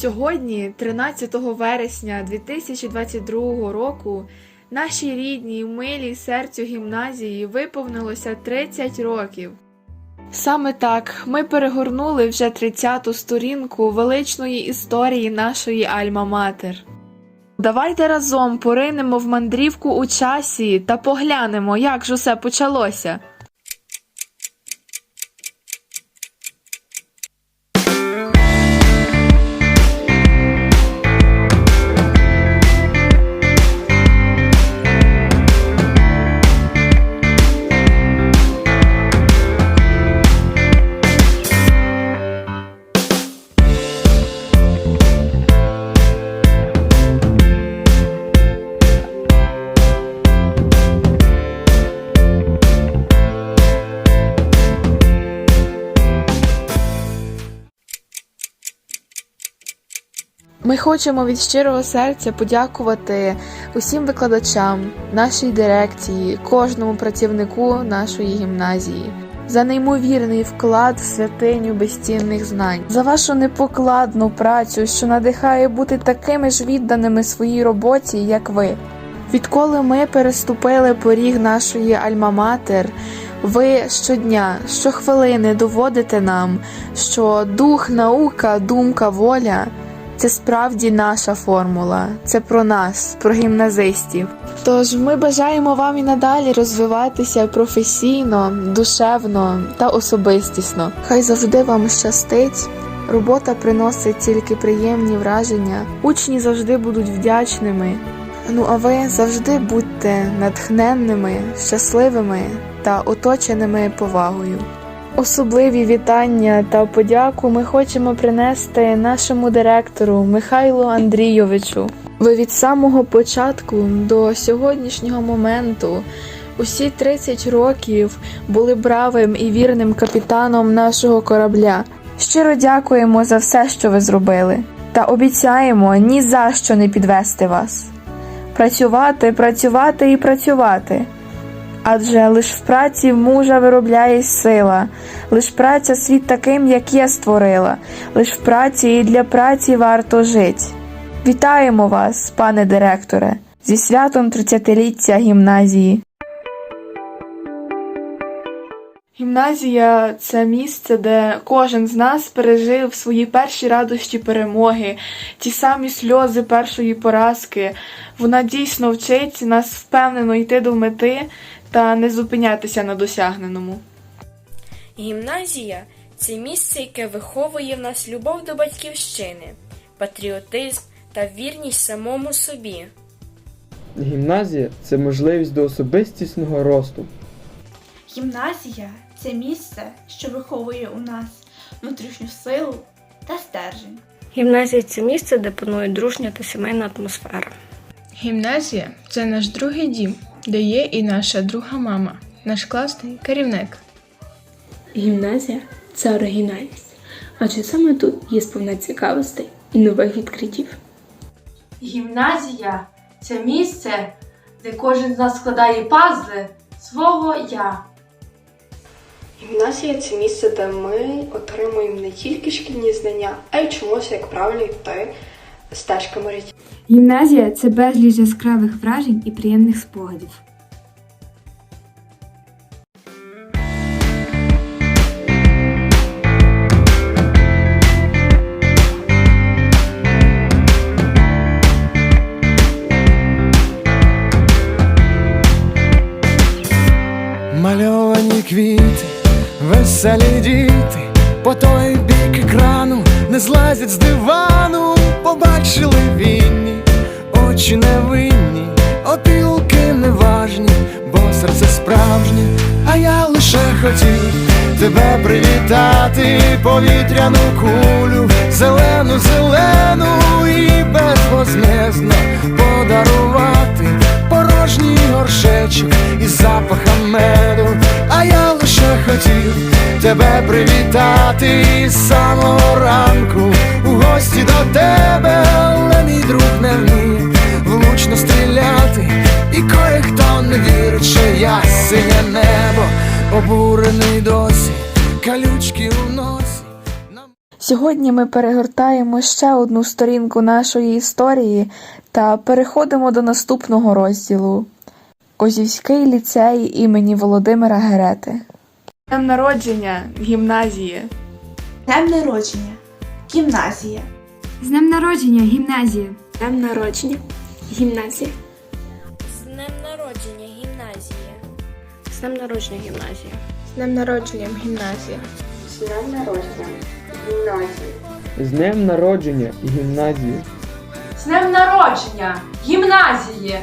Сьогодні, 13 вересня 2022 року, нашій рідній, милій серцю гімназії виповнилося 30 років. Саме так ми перегорнули вже 30-ту сторінку величної історії нашої Альма-Матер. Давайте разом поринемо в мандрівку у часі та поглянемо, як ж усе почалося. Ми хочемо від щирого серця подякувати усім викладачам, нашій дирекції, кожному працівнику нашої гімназії за неймовірний вклад в святиню безцінних знань, за вашу непокладну працю, що надихає бути такими ж відданими своїй роботі, як ви. Відколи ми переступили поріг нашої альма-матер, ви щодня, щохвилини доводите нам, що дух, наука, думка, воля це справді наша формула, це про нас, про гімназистів. Тож ми бажаємо вам і надалі розвиватися професійно, душевно та особистісно. Хай завжди вам щастить. Робота приносить тільки приємні враження. Учні завжди будуть вдячними. Ну а ви завжди будьте натхненними, щасливими та оточеними повагою. Особливі вітання та подяку ми хочемо принести нашому директору Михайлу Андрійовичу. Ви від самого початку до сьогоднішнього моменту, усі 30 років, були бравим і вірним капітаном нашого корабля. Щиро дякуємо за все, що ви зробили, та обіцяємо ні за що не підвести вас. Працювати, працювати і працювати. Адже лиш в праці мужа виробляє сила, лиш праця світ таким, як я створила, лиш в праці і для праці варто жить. Вітаємо вас, пане директоре, зі святом 30-ліття гімназії. Гімназія це місце, де кожен з нас пережив свої перші радощі перемоги, ті самі сльози першої поразки. Вона дійсно вчить нас впевнено йти до мети та не зупинятися на досягненому. Гімназія це місце, яке виховує в нас любов до батьківщини, патріотизм та вірність самому собі. Гімназія це можливість до особистісного росту. Гімназія це місце, що виховує у нас внутрішню силу та стержень. Гімназія це місце, де панує дружня та сімейна атмосфера. Гімназія це наш другий дім, де є і наша друга мама, наш класний керівник. Гімназія це оригінальність, адже саме тут є сповна цікавостей і нових відкриттів. Гімназія це місце, де кожен з нас складає пазли свого я. Гімназія це місце, де ми отримуємо не тільки шкільні знання, а й вчимося, як правильно йти стежками життя. Гімназія це безліч яскравих вражень і приємних спогадів. Мальовані квіти, веселі діти, по той бік екрану не злазять з дивану, побачили вінні, очі невинні, опілки неважні, бо серце справжнє, а я лише хотів тебе привітати, повітряну кулю, зелену, зелену і безвозмездно подарувати порожній горшечок із запахом меду, а я лише хотів тебе привітати із самого ранку. У гості до тебе, але мій друг не вміє влучно стріляти, і кое-хто не вірить, що я синє небо, обурений досі, калючки у носі. Сьогодні ми перегортаємо ще одну сторінку нашої історії та переходимо до наступного розділу Козівський ліцей імені Володимира Герети. Днем народження гімназії. Днем народження. Гімназія. З днем народження, гімназія! Днем народження. Гімназія. З днем народження гімназія. З днем народження гімназія. З днем народження гімназія. З днем народження гімназії. З днем народження! Гімназії!